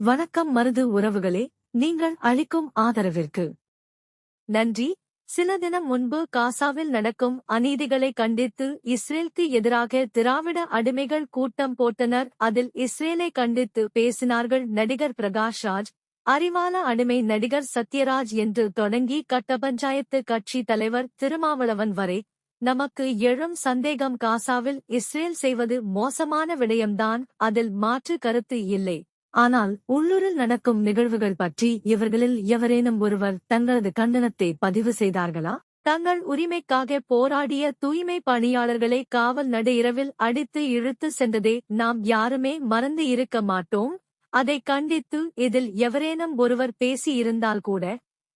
வணக்கம் மருது உறவுகளே நீங்கள் அளிக்கும் ஆதரவிற்கு. நன்றி. சில தினம் முன்பு காசாவில் நடக்கும் அநீதிகளை கண்டித்து இஸ்ரேலுக்கு எதிராக திராவிட அடிமைகள் கூட்டம் போட்டனர். அதில் இஸ்ரேலை கண்டித்து பேசினார்கள் நடிகர் பிரகாஷ் ராஜ் அறிவான அடிமை நடிகர் சத்யராஜ் என்று தொடங்கி கட்ட பஞ்சாயத்து கட்சி தலைவர் திருமாவளவன் வரை நமக்கு எழும் சந்தேகம் காசாவில் இஸ்ரேல் செய்வது மோசமான விடயம்தான். அதில் மாற்று கருத்து இல்லை. ஆனால் உள்ளூரில் நடக்கும் நிகழ்வுகள் பற்றி இவர்களில் எவரேனும் ஒருவர் தங்களது கண்டனத்தை பதிவு செய்தார்களா? தங்கள் உரிமைக்காக போராடிய தூய்மை பணியாளர்களை காவல் நடையிரவில் அடித்து இழுத்து சென்றதை நாம் யாருமே மறந்து இருக்க மாட்டோம். அதை கண்டித்து இதில் எவரேனும் ஒருவர் பேசி இருந்தால் கூட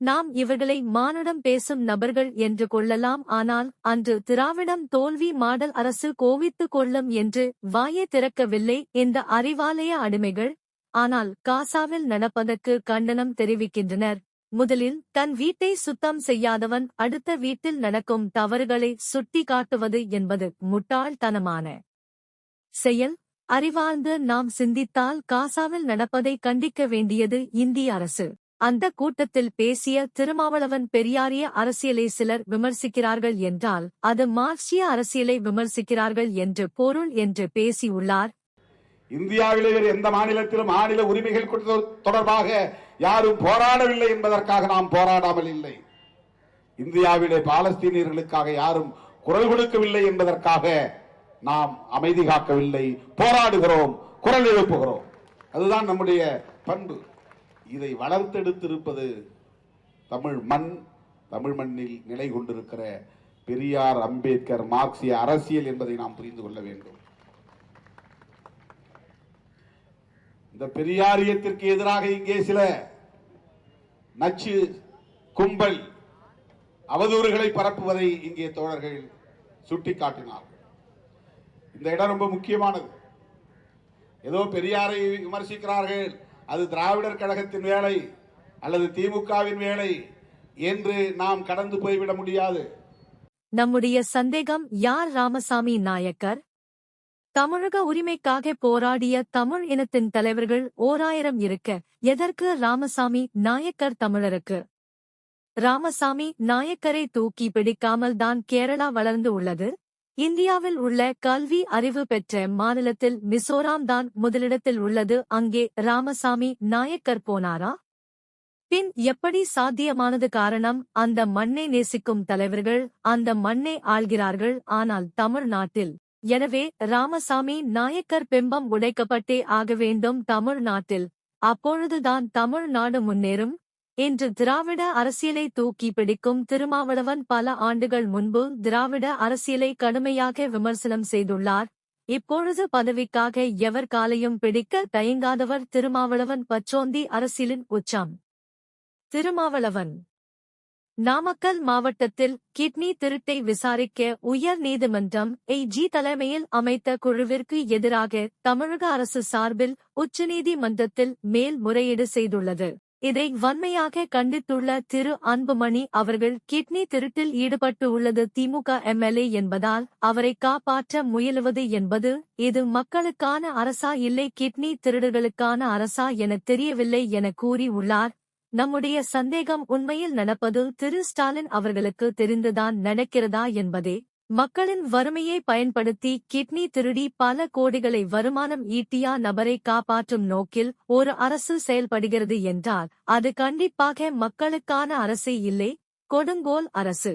நாம் இவர்களை மானுடம் பேசும் நபர்கள் என்று கொள்ளலாம். ஆனால் அன்று திராவிடம் தோல்வி மாடல் அரசு கோவித்துக் கொள்ளும் என்று வாயை திறக்கவில்லை. இந்த அறிவாலய அடிமைகள் ஆனால் காசாவில் நடப்பதற்கு கண்டனம் தெரிவிக்கின்றனர். முதலில் தன் வீட்டை சுத்தம் செய்யாதவன் அடுத்த வீட்டில் நடக்கும் தவறுகளை சுட்டி காட்டுவது என்பது முட்டாள்தனமான செயல். அறிவார்ந்து நாம் சிந்தித்தால் காசாவில் நடப்பதை கண்டிக்க வேண்டியது இந்திய அரசு. அந்த கூட்டத்தில் பேசிய திருமாவளவன் பெரியாரிய அரசியலை சிலர் விமர்சிக்கிறார்கள் என்றால் அது மார்க்சிய அரசியலை விமர்சிக்கிறார்கள் என்று பொருள் என்று பேசியுள்ளார். இந்தியாவிலே வேறு எந்த மாநிலத்திலும் மாநில உரிமைகள் தொடர்பாக யாரும் போராடவில்லை என்பதற்காக நாம் போராடாமல் இல்லை. இந்தியாவிலே பாலஸ்தீனியர்களுக்காக யாரும் குரல் கொடுக்கவில்லை என்பதற்காக நாம் அமைதி காக்கவில்லை. போராடுகிறோம் குரல் எழுப்புகிறோம். அதுதான் நம்முடைய பண்பு. இதை வளர்த்தெடுத்திருப்பது தமிழ் மண் தமிழ் மண்ணில் நிலை கொண்டிருக்கிற பெரியார் அம்பேத்கர் மார்க்சிய அரசியல் என்பதை நாம் புரிந்து கொள்ள வேண்டும். இந்த பெரியாரியத்திற்கு எதிராக இங்கே சில நச்சு கும்பல் அவதூறுகளை பரப்புவதை இங்கே தோழர்கள் சுட்டிக்காட்டினார் இந்த இடம் ரொம்ப முக்கியமானது. ஏதோ பெரியாரை விமர்சிக்கிறார்கள். அது திராவிடர் கழகத்தின் வேலை அல்லது திமுகவின் வேலை என்று நாம் கடந்து போய்விட முடியாது. நம்முடைய சந்தேகம் யார் ராமசாமி நாயக்கர்? தமிழக உரிமைக்காக போராடிய தமிழ் இனத்தின் தலைவர்கள் ஓராயிரம் இருக்க எதற்கு ராமசாமி நாயக்கர் தமிழருக்கு? ராமசாமி நாயக்கரை தூக்கி பிடிக்காமல் தான் கேரளா வளர்ந்து உள்ளது? இந்தியாவில் உள்ள கல்வி அறிவு பெற்ற மாநிலத்தில் மிசோராம் தான் முதலிடத்தில் உள்ளது அங்கே ராமசாமி நாயக்கர் போனாரா? பின் எப்படி சாத்தியமானது காரணம் அந்த மண்ணை நேசிக்கும் தலைவர்கள் அந்த மண்ணை ஆள்கிறார்கள் ஆனால் தமிழ்நாட்டில் எனவே ராமசாமி நாயக்கர் பிம்பம் உடைக்கப்பட்டே ஆக வேண்டும் தமிழ்நாட்டில். அப்பொழுதுதான் தமிழ்நாடு முன்னேறும் இன்று திராவிட அரசியலை தூக்கி பிடிக்கும் திருமாவளவன் பல ஆண்டுகள் முன்பு திராவிட அரசியலை கடுமையாக விமர்சனம் செய்துள்ளார். இப்பொழுது பதவிக்காக எவர் காலையும் பிடிக்க தயங்காதவர் திருமாவளவன் பச்சோந்தி அரசியலின் உச்சம். திருமாவளவன் நாமக்கல் மாவட்டத்தில் கிட்னி திருட்டை விசாரிக்க உயர் நீதிமன்றம் ஜி தலைமையில் அமைத்த குழுவிற்கு எதிராக தமிழக அரசு சார்பில் உச்சநீதிமன்றத்தில் மேல்முறையீடு செய்துள்ளது. இதை வன்மையாக கண்டித்துள்ள திரு அன்புமணி அவர்கள் கிட்னி திருட்டில் ஈடுபட்டு உள்ளது திமுக எம்எல்ஏ என்பதால் அவரை காப்பாற்ற முயலுவது என்பது இது மக்களுக்கான அரசா இல்லை கிட்னி திருடர்களுக்கான அரசா என தெரியவில்லை என கூறி உள்ளார் நம்முடைய சந்தேகம் உண்மையில் நடப்பது திரு ஸ்டாலின் அவர்களுக்கு தெரிந்துதான் நடக்கிறதா என்பதே. மக்களின் வறுமையை பயன்படுத்தி கிட்னி திருடி பல கோடிகளை வருமானம் ஈட்டியா நபரை காப்பாற்றும் நோக்கில் ஒரு அரசு செயல்படுகிறது என்றால் அது கண்டிப்பாக மக்களுக்கான அரசு இல்லை கொடுங்கோல் அரசு.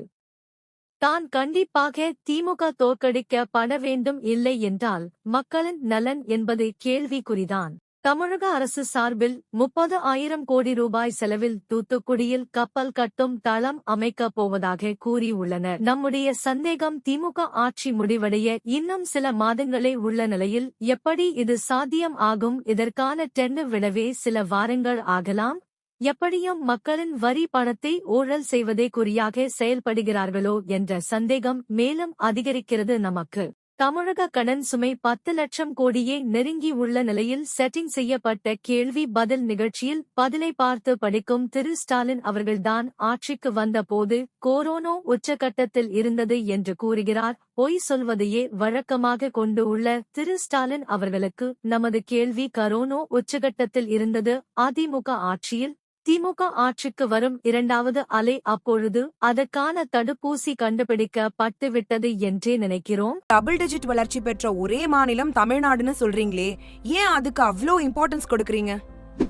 தான் கண்டிப்பாக திமுக தோற்கடிக்கப்பட வேண்டும் இல்லை என்றால் மக்களின் நலன் என்பது கேள்விக்குறிதான். தமிழக அரசு சார்பில் முப்பது ஆயிரம் கோடி ரூபாய் செலவில் தூத்துக்குடியில் கப்பல் கட்டும் தளம் அமைக்கப் போவதாக கூறியுள்ளனர். நம்முடைய சந்தேகம் திமுக ஆட்சி முடிவடைய இன்னும் சில மாதங்களே உள்ள நிலையில் எப்படி இது சாத்தியம் ஆகும்? இதற்கான டெண்டர் விடவே சில வாரங்கள் ஆகலாம். எப்படியும் மக்களின் வரி பணத்தை ஊழல் செய்வதே குறியாக செயல்படுகிறார்களோ என்ற சந்தேகம் மேலும் அதிகரிக்கிறது நமக்கு. தமிழக கடன் சுமை பத்து லட்சம் கோடியே நெருங்கி உள்ள நிலையில் செட்டிங் செய்யப்பட்ட கேள்வி பதில் நிகழ்ச்சியில் பதிலை பார்த்து படிக்கும் திரு. ஸ்டாலின் அவர்கள்தான் ஆட்சிக்கு வந்தபோது கோரோனோ உச்சகட்டத்தில் இருந்தது என்று கூறுகிறார். பொய் சொல்வதையே வழக்கமாக கொண்டு உள்ள திரு. ஸ்டாலின் அவர்களுக்கு நமது கேள்வி கரோனோ உச்சகட்டத்தில் இருந்தது அதிமுக ஆட்சியில் திமுக ஆட்சிக்கு வரும் இரண்டாவது அலை அப்பொழுது அதற்கான தடுப்பூசி கண்டுபிடிக்கப்பட்டு விட்டது என்றே நினைக்கிறோம். டபுள் டிஜிட் வளர்ச்சி பெற்ற ஒரே மாநிலம் தமிழ்நாடுன்னு சொல்றீங்களே ஏன் அதுக்கு அவ்ளோ இம்பார்ட்டன்ஸ் கொடுக்கறீங்க?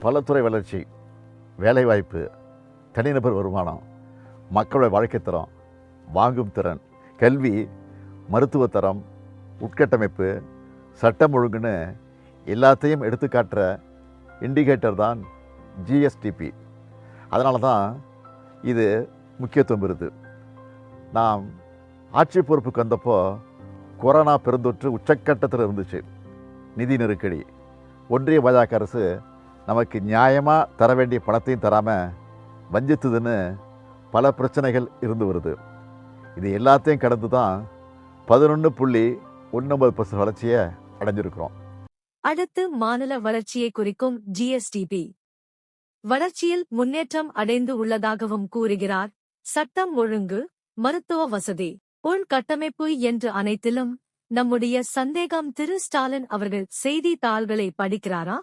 பலத்துறை வளர்ச்சி வேலைவாய்ப்பு தனிநபர் வருமானம் மக்களோட வாழ்க்கை தரம் வாங்கும் திறன் கல்வி மருத்துவ தரம் உட்கட்டமைப்பு சட்டம் ஒழுங்குன்னு எல்லாத்தையும் எடுத்துக்காட்டுற இண்டிகேட்டர் தான் ஜிஎஸ்டிபி அதனால தான் இது முக்கியத்துவம் பெறுது. நாம் ஆட்சி பொறுப்புக்கு வந்தப்போ கொரோனா பெருந்தொற்று உச்சக்கட்டத்தில் இருந்துச்சு. நிதி நெருக்கடி. ஒன்றிய பாஜக அரசு நமக்கு நியாயமாக தர வேண்டிய பணத்தையும் தராமல் வஞ்சித்ததுன்னு பல பிரச்சனைகள் இருந்து வருது. இது எல்லாத்தையும் கடந்து தான் பதினொன்று புள்ளி ஒன்பது பர்சன்ட் வளர்ச்சியை அடைஞ்சிருக்கிறோம். அடுத்து மாநில வளர்ச்சியை குறிக்கும் ஜிஎஸ்டிபி வளர்ச்சியில் முன்னேற்றம் அடைந்து உள்ளதாகவும் கூறுகிறார். சட்டம் ஒழுங்கு மருத்துவ வசதி உள்கட்டமைப்பு என்று அனைத்திலும் நம்முடைய சந்தேகம் திரு ஸ்டாலின் அவர்கள் செய்தித்தாள்களை படிக்கிறாரா?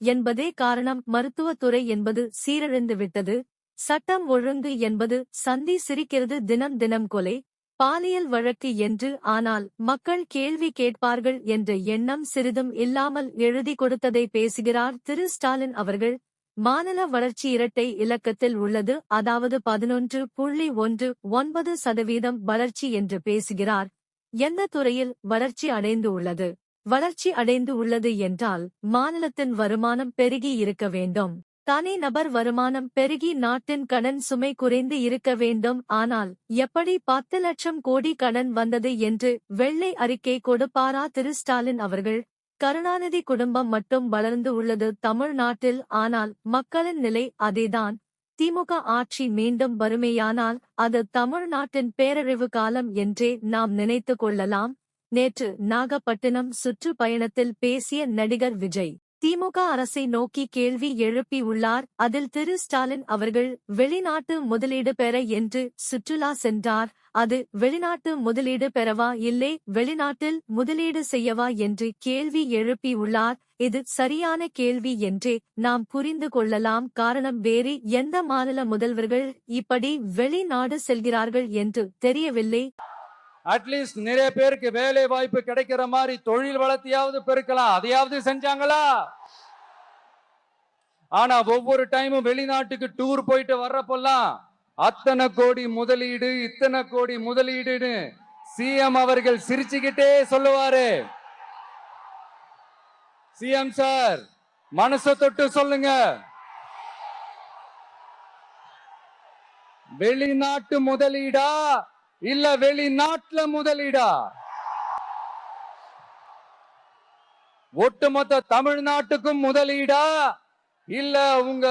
என்பதே காரணம். மருத்துவத்துறை என்பது சீரழிந்து விட்டது. சட்டம் ஒழுங்கு என்பது சந்தி சிரிக்கிறது தினம் தினம் கொலை பாலியல் வழக்கு என்று ஆனால் மக்கள் கேள்வி கேட்பார்கள் என்ற எண்ணம் சிறிதும் இல்லாமல் எழுதி கொடுத்ததை பேசுகிறார் திரு ஸ்டாலின் அவர்கள். மாநில வளர்ச்சி இரட்டை இலக்கத்தில் உள்ளது. அதாவது பதினொன்று புள்ளி ஒன்று ஒன்பது சதவீதம் வளர்ச்சி என்று பேசுகிறார். எந்த துறையில் வளர்ச்சி அடைந்து உள்ளது? வளர்ச்சி அடைந்து உள்ளது என்றால் மாநிலத்தின் வருமானம் பெருகி இருக்க வேண்டும். தனி நபர் வருமானம் பெருகி நாட்டின் கடன் சுமை குறைந்து இருக்க வேண்டும். ஆனால் எப்படி பத்து லட்சம் கோடி கடன் வந்தது என்று வெள்ளை அறிக்கை கொடுப்பாரா திரு ஸ்டாலின் அவர்கள்? கருணாநிதி குடும்பம் மட்டும் வளர்ந்து உள்ளது தமிழ்நாட்டில் ஆனால் மக்களின் நிலை அதேதான். திமுக ஆட்சி மீண்டும் வறுமையானால் அது தமிழ்நாட்டின் பேரழிவு காலம் என்றே நாம் நினைத்து கொள்ளலாம். நேற்று நாகப்பட்டினம் சுற்றுப்பயணத்தில் பேசிய நடிகர் விஜய் திமுக அரசை நோக்கி கேள்வி எழுப்பியுள்ளார் அதில் திரு ஸ்டாலின் அவர்கள் வெளிநாட்டு முதலீடு பெற என்று சுற்றுலா சென்றார். அது வெளிநாட்டு முதலீடு பெறவா? இல்லை வெளிநாட்டில் முதலீடு செய்யவா? என்று கேள்வி எழுப்பியுள்ளார் இது சரியான கேள்வி என்றே நாம் புரிந்து கொள்ளலாம். காரணம் வேறு. எந்த மாநில முதல்வர்கள் இப்படி வெளிநாடு செல்கிறார்கள் என்று தெரியவில்லை. அட்லீஸ்ட் நிறைய பேருக்கு வேலை வாய்ப்பு கிடைக்கிற மாதிரி தொழில் வளர்த்தியாவது பெருக்கலாம். அதையாவது செஞ்சாங்களா? ஆனா ஒவ்வொரு டைமும் வெளிநாட்டுக்கு டூர் போயிட்டு வர்றப்பெல்லாம் அத்தனை கோடி முதலீடு இத்தனை கோடி முதலீடுன்னு சிஎம் அவர்கள் சிரிச்சுக்கிட்டே சொல்லுவாரு. சிஎம் சார் மனசை தொட்டு சொல்லுங்க. வெளிநாட்டு முதலீடா இல்ல வெளிநாட்டுல முதலீடா? ஒட்டுமொத்த தமிழ்நாட்டுக்கும் முதலீடா? இல்ல உங்க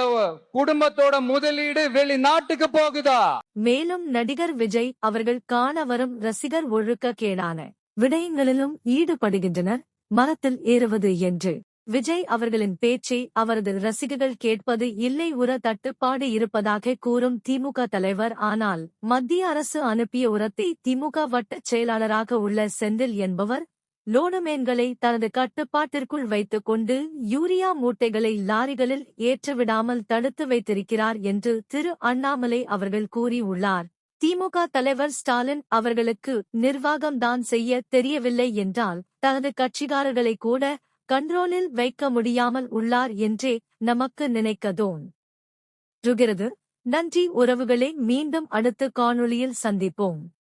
குடும்பத்தோட முதலீடு வெளிநாட்டுக்கு போகுதா? மேலும் நடிகர் விஜய் அவர்கள் காண வரும் ரசிகர் ஒழுக்க கேடான விடயங்களிலும் ஈடுபடுகின்றனர். மரத்தில் ஏறுவது என்று. விஜய் அவர்களின் பேச்சை அவரது ரசிகர்கள் கேட்பது இல்லை உர தட்டுப்பாடு இருப்பதாக கூறும் திமுக தலைவர். ஆனால் மத்திய அரசு அனுப்பிய உரத்தை திமுக வட்டச் செயலாளராக உள்ள செந்தில் என்பவர் லோனமேன்களை தனது கட்டுப்பாட்டிற்குள் வைத்துக் கொண்டு யூரியா மூட்டைகளை லாரிகளில் ஏற்றவிடாமல் தடுத்து வைத்திருக்கிறார் என்று திரு அண்ணாமலை அவர்கள் கூறியுள்ளார். திமுக தலைவர் ஸ்டாலின் அவர்களுக்கு நிர்வாகம்தான் செய்ய தெரியவில்லை என்றால் தனது கட்சிக்காரர்களை கூட கண்ட்ரோலில் வைக்க முடியாமல் உள்ளார் என்றே நமக்கு நினைக்கதோன். ருகிறது. நன்றி உறவுகளை மீண்டும் அடுத்த காணொளியில் சந்திப்போம்.